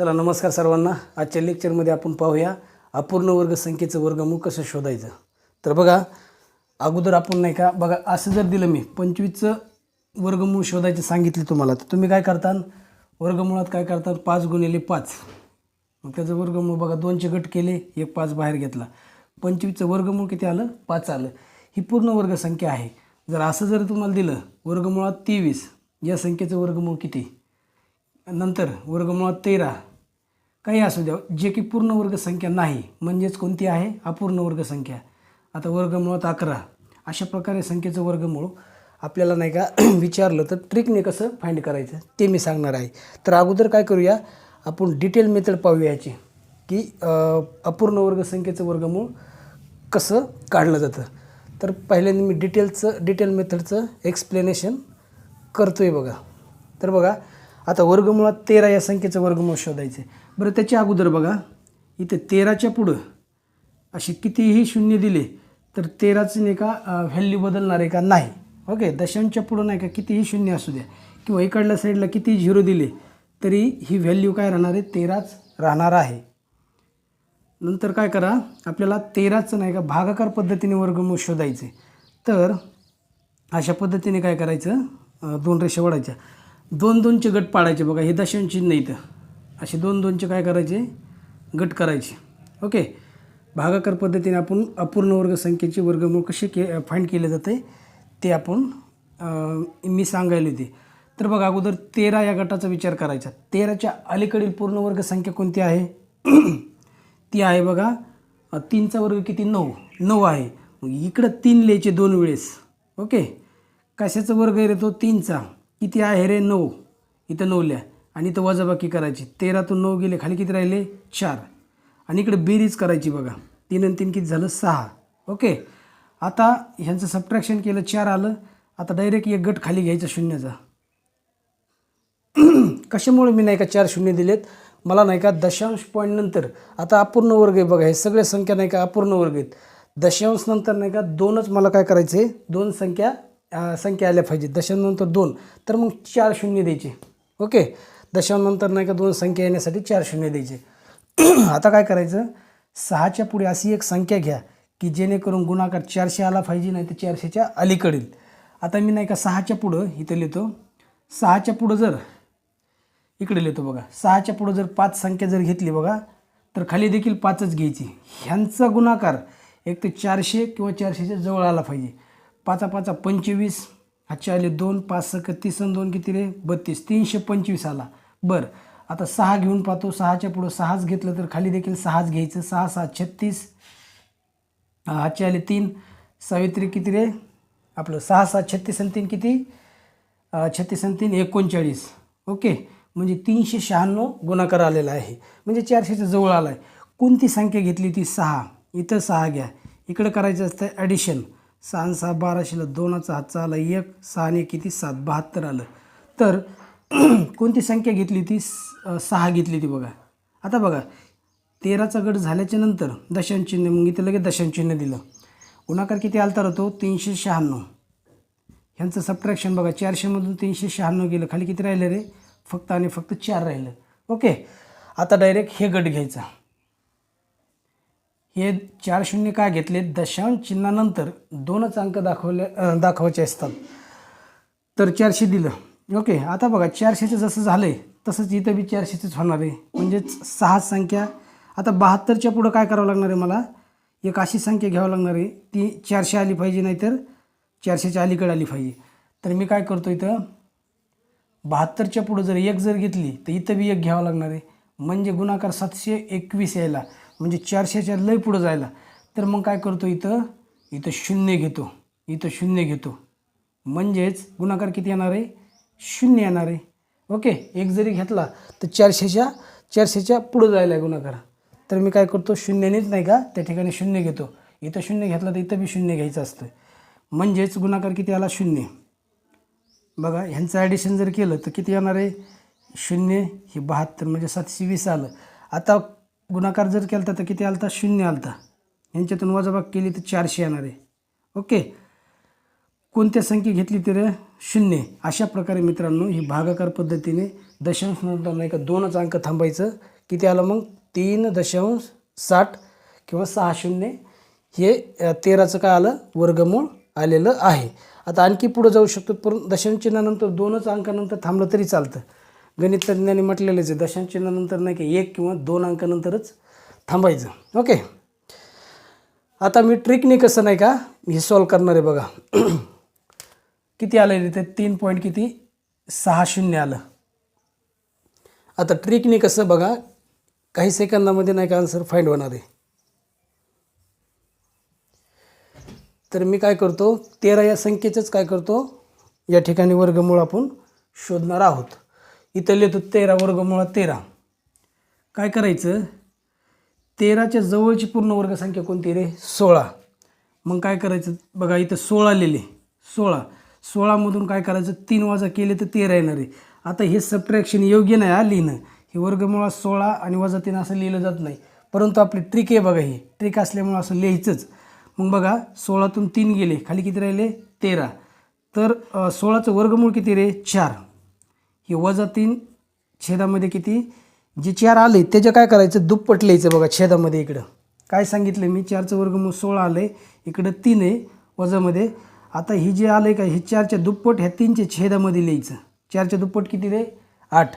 चला नमस्कार सर्वांना. आजच्या लेक्चरमध्ये आपण पाहूया अपूर्ण वर्ग संख्येचं वर्गमूळ कसं शोधायचं. तर बघा अगोदर आपण नाही का बघा असं जर दिलं मी पंचवीसचं वर्गमूळ शोधायचं सांगितलं तुम्हाला तर तुम्ही काय करता वर्गमुळात काय करतात पाच गुणिले पाच. मग त्याचं वर्गमूळ बघा दोनचे गट केले एक पाच बाहेर घेतला. पंचवीसचं वर्गमूळ किती आलं? पाच आलं. ही पूर्ण वर्गसंख्या आहे. जर असं जर तुम्हाला दिलं वर्गमुळात तेवीस या संख्येचं वर्गमूळ किती? नंतर वर्गमुळात तेरा काही असू द्या. जे की पूर्ण वर्गसंख्या नाही म्हणजेच कोणती आहे? अपूर्ण वर्गसंख्या आता वर्गमुळात अकरा. अशा प्रकारे संख्येचं वर्गमूळ आपल्याला नाही का विचारलं तर ट्रिकने कसं फाइंड करायचं ते मी सांगणार आहे. तर अगोदर काय करूया आपण डिटेल मेथड पाहूया याची की अं, अपूर्ण वर्गसंख्येचं वर्गमूळ कसं काढलं जातं. तर पहिल्यांदा मी डिटेलचं डिटेल मेथडचं एक्सप्लेनेशन करतो आहे बघा. तर बघा आता वर्गमुळात तेरा या संख्येचं वर्गमूळ शोधायचं आहे बरं त्याच्या अगोदर बघा. इथे तेराच्या पुढं असे कितीही शून्य दिले तर तेराचं नाही का व्हॅल्यू बदलणार आहे का? नाही. ओके दशांच्या पुढं नाही का कितीही शून्य असू द्या. किंवा इकडल्या साईडला कितीही झिरो दिले तरी ही व्हॅल्यू काय राहणार आहे? तेराच राहणार आहे. नंतर काय करा आपल्याला तेराचं नाही का भागाकार पद्धतीने वर्गमूळ शोधायचे तर अशा पद्धतीने काय करायचं? दोन रेषा वाढायच्या. दोन दोनचे गट पाडायचे बघा हे दशांश नाही तर असे दोन दोनचे काय करायचे? गट करायचे. ओके. भागाकार पद्धतीने आपण अपूर्ण वर्ग संख्येचे वर्गमूळ कसे के फाईंड केले जाते ते आपण मी सांगायला होते तर बघा अगोदर तेरा या गटाचा विचार करायचा. तेराच्या अलीकडील पूर्ण वर्ग संख्या कोणती आहे? ती आहे बघा तीनचा वर्ग किती? नऊ. नऊ आहे. इकडं तीन लिहायचे दोन वेळेस. ओके. कशाचा वर्ग येतो रे तो? तीनचा. किती आहे रे नऊ. इथं नऊ लिहा. आणि इथं वजाबाकी करायची. तेरातून नऊ गेले खाली किती राहिले? चार. आणि इकडे बेरीज करायची बघा. तीन आणि तीन किती झालं? सहा. ओके. आता ह्यांचं सबट्रॅक्शन केलं चार आलं. आता डायरेक्ट एक गट खाली घ्यायचा शून्याचा. कशामुळे मी नाही का चार शून्य दिलेत? मला नाही का दशांश पॉईंट नंतर. आता अपूर्ण वर्ग आहे बघा. हे सगळ्या संख्या नाही का अपूर्ण वर्ग आहेत. दशांश नंतर नाही का दोनच मला काय करायचं आहे दोन संख्या संख्या आल्या पाहिजे. दशांनंतर दोन. तर मग चार शून्य द्यायचे. ओके? दशांनंतर नाही का दोन संख्या येण्यासाठी चार शून्य द्यायचे. आता काय करायचं? सहाच्या पुढे अशी एक संख्या घ्या की जेणेकरून गुणाकार चारशे आला पाहिजे नाही तर चारशेच्या अलीकडील. आता मी नाही का सहाच्या पुढं इथं लिहितो. सहाच्या पुढं जर इकडे लिहितो बघा. सहाच्या पुढं जर पाच संख्या जर घेतली बघा तर खाली देखील पाचच घ्यायची. ह्यांचा गुणाकार एक तर चारशे किंवा चारशेच्या जवळ आला पाहिजे. पाचा पाचा पंचवीस हातच्या आले दोन पाच सक तीस आणि दोन किती रे? बत्तीस. तीनशे पंचवीस आला. बरं. आता सहा घेऊन पाहतो. सहाच्या पुढं सहाच घेतलं तर खाली देखील सहाच घ्यायचं. सहा सहा छत्तीस. हातचे आले तीन. सावित्री किती रे? आपलं सहा सहा छत्तीस आणि तीन किती? छत्तीस आणि तीन एकोणचाळीस. ओके. म्हणजे तीनशे शहाण्णव गुणाकार आलेला आहे. म्हणजे चारशेच्या जवळ आला आहे कोणती संख्या घेतली ती सहा? इथं सहा घ्या. इकडं करायचं असतं ॲडिशन सहा सहा बाराशेला दोनाचा हातचा आला एक सहा आणि एक किती? सात. बहात्तर आलं. तर कोणती संख्या घेतली ती स- सहा घेतली ती बघा. आता बघा तेराचा गट झाल्याच्यानंतर दशांचिन्ह मग इथं लगेच दशांचिन्ह दिलं. गुणाकार किती आलता राहतो तीनशे शहाण्णव. ह्यांचं सबट्रॅक्शन बघा चारशेमधून तीनशे शहाण्णव गेलं. खाली किती राहिलं रे? फक्त आणि फक्त चार राहिलं. ओके. आता डायरेक्ट हे गट घ्यायचा. हे चार शून्य काय घेतले? दशांश चिन्हानंतर दोनच अंक दाखवले दाखवायचे असतात. तर चारशे दिलं. ओके आता बघा चारशेचं जसं झालं आहे तसंच इथं बी चारशेचंच होणार आहे. म्हणजेच सहा संख्या. आता बहात्तरच्या पुढं काय करावं लागणार आहे मला? एक अशी संख्या घ्यावं लागणार आहे. ती चारशे आली पाहिजे नाहीतर चारशेच्या अलीकडे आली पाहिजे. तर मी काय करतो इथं? बहात्तरच्या पुढं जर एक जर घेतली तर इथं बी एक घ्यावं लागणार आहे. म्हणजे गुणाकार सातशे एकवीस यायला. म्हणजे चारशेच्या लय पुढं जायला. तर मग काय करतो इथं? इथं शून्य घेतो. इथं शून्य घेतो. म्हणजेच गुणाकार किती येणार आहे? शून्य येणार आहे. ओके एक जरी घेतला तर चारशेच्या चारशेच्या पुढं जायला आहे गुणाकार. तर मी काय करतो? शून्यानेच नाही का? त्या ठिकाणी शून्य घेतो. इथं शून्य घेतला तर इथं बी शून्य घ्यायचं असतं. म्हणजेच गुणाकार किती आला? शून्य. बघा ह्यांचं ॲडिशन जर केलं तर किती येणार आहे? शून्य हे बहात्तर म्हणजे सातशे वीस आलं. आता गुणाकार जर केला तर किती आलता? शून्य आलता. यांच्यातून वजाबाग केली तर चारशे येणार आहे. ओके? कोणत्या संख्या घेतली तर शून्य? अशा प्रकारे मित्रांनो ही भागाकार पद्धतीने दशांश नंतर नाही का दोनच अंक थांबायचं. किती आलं मग? तीन दशांश साठ किंवा सहा शून्य. हे तेराचं काय आलं? वर्गमूळ आलेलं आहे. आता आणखी पुढं जाऊ शकतो पण दशांश चिन्हानंतर दोनच अंकानंतर थांबलं तरी चालतं. गणितज्ञांनी म्हटलेलंच आहे दशांशचिन्हानंतर नाही का एक किंवा दोन अंकानंतरच थांबायचं. ओके आता मी ट्रिकने कसं नाही का हे सॉल्व करणार आहे बघा. किती आलं तिथे तीन पॉईंट किती? सहा शून्य आलं. आता ट्रिकने कसं बघा काही सेकंदामध्ये नाही का आन्सर फाईंड होणार आहे. तर मी काय करतो तेरा या संख्येचंच काय करतो या ठिकाणी वर्गमूळ आपण शोधणार आहोत. इथं लिहितो तेरा वर्गमूळ तेरा. काय करायचं? तेराच्या जवळची पूर्ण वर्गसंख्या कोणती रे? सोळा. मग काय करायचं? बघा इथं सोळा लिहिले. सोळा. सोळामधून काय करायचं? तीन वाजा केले तर तेरा येणार आहे. आता हे सबट्रॅक्शन योग्य नाही हा लिहिणं. हे वर्गमुळात सोळा आणि वजा तीन असं लिहिलं जात नाही. परंतु आपली ट्रिक आहे बघा ही. ट्रिक असल्यामुळं असं लिहायचंच. मग बघा सोळातून तीन गेले. खाली किती राहिले? तेरा. तर सोळाचं वर्गमूळ किती रे? चार. की वजा तीन छेदामध्ये किती? जे चार आले त्याचं काय करायचं? दुप्पट लिहायचं बघा छेदामध्ये इकडं. काय सांगितलं मी? चारचं वर्गमूळ सोळा आलं आहे इकडं तीन आहे वजामध्ये. आता ही जे आलं आहे का हे चारच्या दुप्पट ह्या तीनच्या छेदामध्ये लिहायचं. चारच्या दुप्पट किती रे? आठ.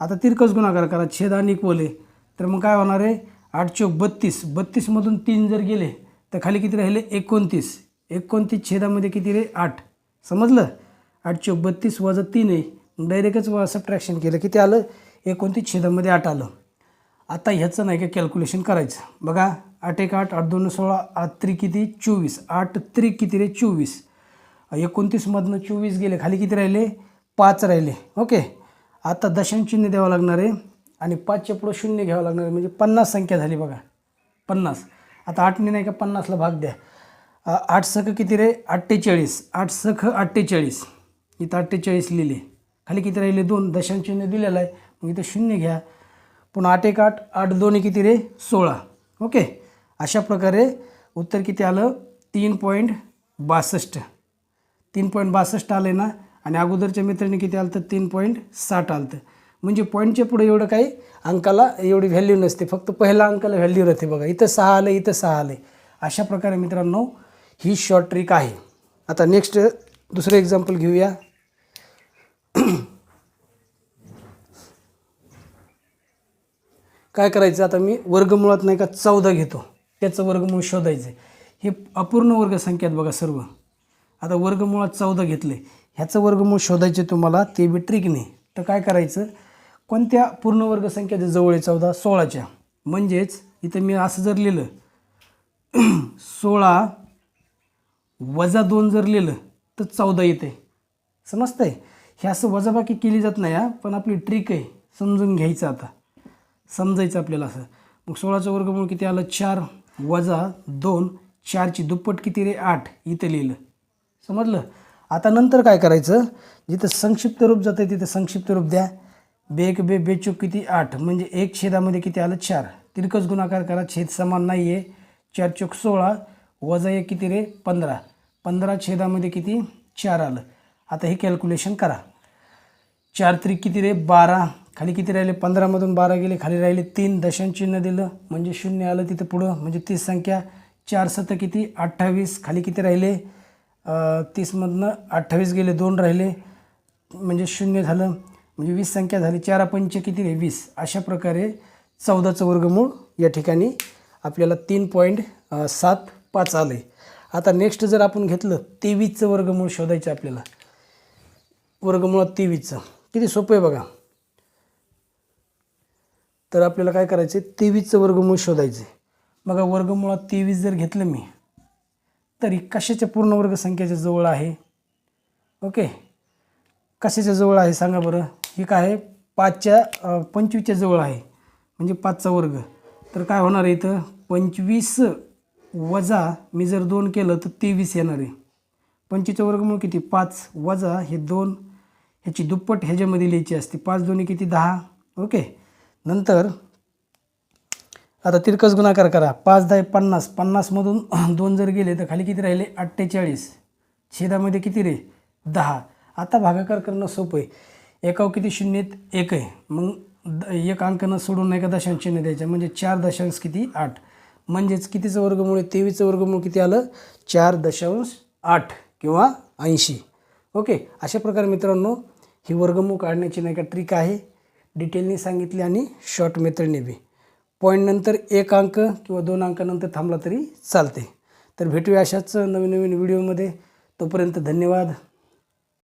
आता तिरकस गुणाकार करा. छेद आणि इक्वल आहे. तर मग काय होणार आहे? आठ चौक बत्तीस. बत्तीसमधून तीन जर गेले तर खाली किती राहिले? एकोणतीस. एकोणतीस छेदामध्ये किती रे? आठ. समजलं? आठ चौक बत्तीस वजा तीन आहे. डायरेक्टच व सबट्रॅक्शन केलं किती आलं एकोणतीस छेदामध्ये आठ आलं. आता ह्याचं नाही का कॅल्क्युलेशन करायचं. बघा आठ एक आठ आठ दोन सोळा आठ त्रि किती? चोवीस. आठ त्रि किती रे? चोवीस. एकोणतीसमधनं चोवीस गेले खाली किती राहिले? पाच राहिले. ओके. आता दशांश चिन्ह द्यावं लागणार आहे आणि पाचच्या पुढं शून्य घ्यावं लागणार आहे. म्हणजे पन्नास संख्या झाली बघा. पन्नास. आता आठने नाही का पन्नासला भाग द्या. आठ सख किती रे? अठ्ठेचाळीस. आठ सख अठ्ठेचाळीस. इथं अठ्ठेचाळीस लिहिले. खाली किती राहिले? दोन. दशांश चिन्ह दिलेलं आहे. मग इथं शून्य घ्या. पुन्हा आठ एक आठ. आठ दोन किती रे? सोळा. ओके. अशा प्रकारे उत्तर किती आलं? तीन पॉईंट बासष्ट. तीन पॉईंट बासष्ट आले ना? आणि अगोदरच्या मित्राने किती आलं तर तीन पॉईंट साठ आलं म्हणजे पॉईंटच्या पुढे एवढं काही अंकाला एवढी व्हॅल्यू नसते. फक्त पहिला अंकाला व्हॅल्यू राहते बघा. इथं सहा आलं इथं सहा आले अशा प्रकारे मित्रांनो ही शॉर्ट ट्रिक आहे. आता नेक्स्ट दुसरं एक्झाम्पल घेऊया. काय करायचं? आता मी वर्गमुळात नाही का चौदा घेतो. त्याचं वर्गमूळ शोधायचं आहे. हे अपूर्ण वर्गसंख्या आहेत बघा सर्व. आता वर्गमुळात चौदा घेतले. ह्याचं वर्गमूळ शोधायचे तुम्हाला ते बी ट्रिकने तर काय करायचं? कोणत्या पूर्ण वर्गसंख्याच्या जवळ आहे चौदा? सोळाच्या. म्हणजेच इथं मी असं जर लिहिलं सोळा वजा दोन जर लिहिलं तर चौदा येते. समजतंय? हे असं वजाबाकी केली जात नाही हा. पण आपली ट्रिक आहे. समजून घ्यायचं आता. समजायचं आपल्याला असं. मग सोळाचं वर्गमूळ किती आलं? चार. वजा दोन. चारची दुप्पट किती रे? आठ. इथं लिहिलं. समजलं? आता नंतर काय करायचं? जिथं संक्षिप्त रूप जातं तिथं संक्षिप्त रूप द्या. बेक बे बेचूक किती? आठ. म्हणजे एक छेदामध्ये किती आलं? चार. तिरकस गुणाकार करा. छेद समान नाही आहे चार चौक सोळा. वजा एक किती रे? पंधरा. पंधरा छेदामध्ये किती? चार आलं. आता हे कॅल्क्युलेशन करा. चार त्रिक किती रे? बारा. खाली किती राहिले? पंधरामधून बारा गेले. खाली राहिले तीन. दशांचिन्ह दिलं. म्हणजे शून्य आलं तिथं पुढं. म्हणजे तीस संख्या. चार सत किती? अठ्ठावीस. खाली किती राहिले? तीसमधनं अठ्ठावीस गेले. दोन राहिले. म्हणजे शून्य झालं. म्हणजे वीस संख्या झाली. चारा पंच किती रे? वीस. अशा प्रकारे चौदाचं वर्गमूळ या ठिकाणी आपल्याला तीन पॉईंट सात पाच आलं आहे आता नेक्स्ट जर आपण घेतलं तेवीसचं वर्गमूळ शोधायचं आपल्याला. वर्गमुळात तेवीसचं. किती सोपं आहे बघा. तर आपल्याला काय करायचं आहे तेवीसचं वर्गमूळ शोधायचं आहे बघा वर्गमुळात तेवीस जर घेतलं मी तरी कशाच्या पूर्ण वर्गसंख्येच्या जवळ आहे? ओके. कशाच्या जवळ आहे सांगा बरं? हे काय आहे? पाचच्या पंचवीसच्या जवळ आहे. म्हणजे पाचचा वर्ग. तर काय होणार आहे इथं? पंचवीस वजा मी जर दोन केलं तर तेवीस येणार आहे. पंचवीसचं वर्गमूळ किती? पाच. वजा हे दोन. ह्याची दुप्पट ह्याच्यामध्ये लिहायची असते. पाच दोन्ही किती? दहा. ओके. नंतर आता तिरकस गुणाकार करा. पाच दहा पन्नास. पन्नासमधून दोन जर गेले तर खाली किती राहिले? अठ्ठेचाळीस. छेदामध्ये किती रे? दहा. आता भागाकार करणं सोपं आहे. एकाव किती शून्य एक आहे. मग द एक अंकानं सोडून एका दशांश चिन्ह द्यायचं म्हणजे चार दशांश किती? आठ. म्हणजेच कितीचं वर्गमूळ? आहे तेवीसचं वर्गमूळ किती आलं? चार दशांश आठ किंवा ऐंशी. ओके. अशा प्रकारे मित्रांनो ही वर्गमूळ काढण्याची नाही का ट्रिक आहे. डिटेलनी सांगितली आणि शॉर्ट मेथडने बी. पॉईंटनंतर एक अंक किंवा दोन अंकानंतर थांबला तरी चालते तर भेटूया अशाच नवीन नवीन व्हिडिओमध्ये तोपर्यंत धन्यवाद.